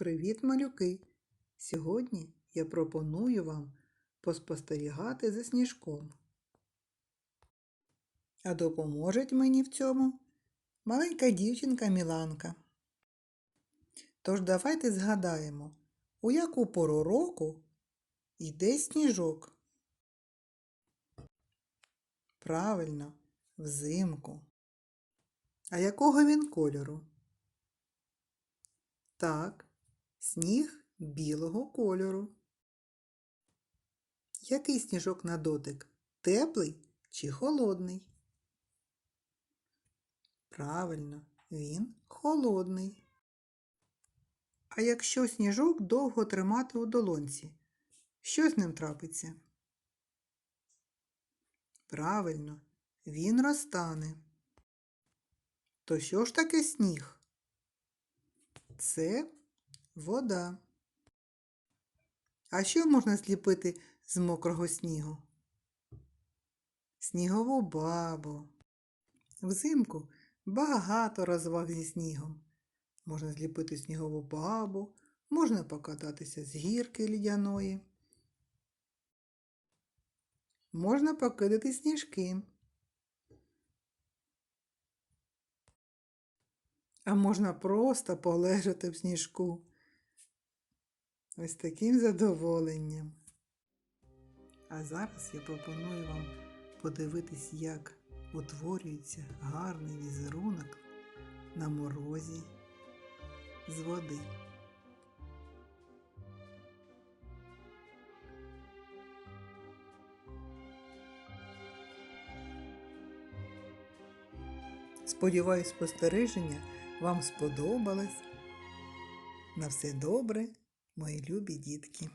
Привіт, малюки! Сьогодні я пропоную вам поспостерігати за сніжком. А допоможе мені в цьому маленька дівчинка Міланка. Тож давайте згадаємо, у яку пору року йде сніжок. Правильно, взимку. А якого він кольору? Так, сніг білого кольору. Який сніжок на дотик? Теплий чи холодний? Правильно, він холодний. А якщо сніжок довго тримати у долонці, що з ним трапиться? Правильно, він розтане. То що ж таке сніг? Це вода. А що можна зліпити з мокрого снігу? Снігову бабу. Взимку багато розваг зі снігом. Можна зліпити снігову бабу, можна покататися з гірки лідяної. Можна покидати сніжки. А можна просто полежати в сніжку. Ось таким задоволенням. А зараз я пропоную вам подивитись, як утворюється гарний візерунок на морозі з води. Сподіваюсь, спостереження вам сподобалось. На все добре, мої любі дітки.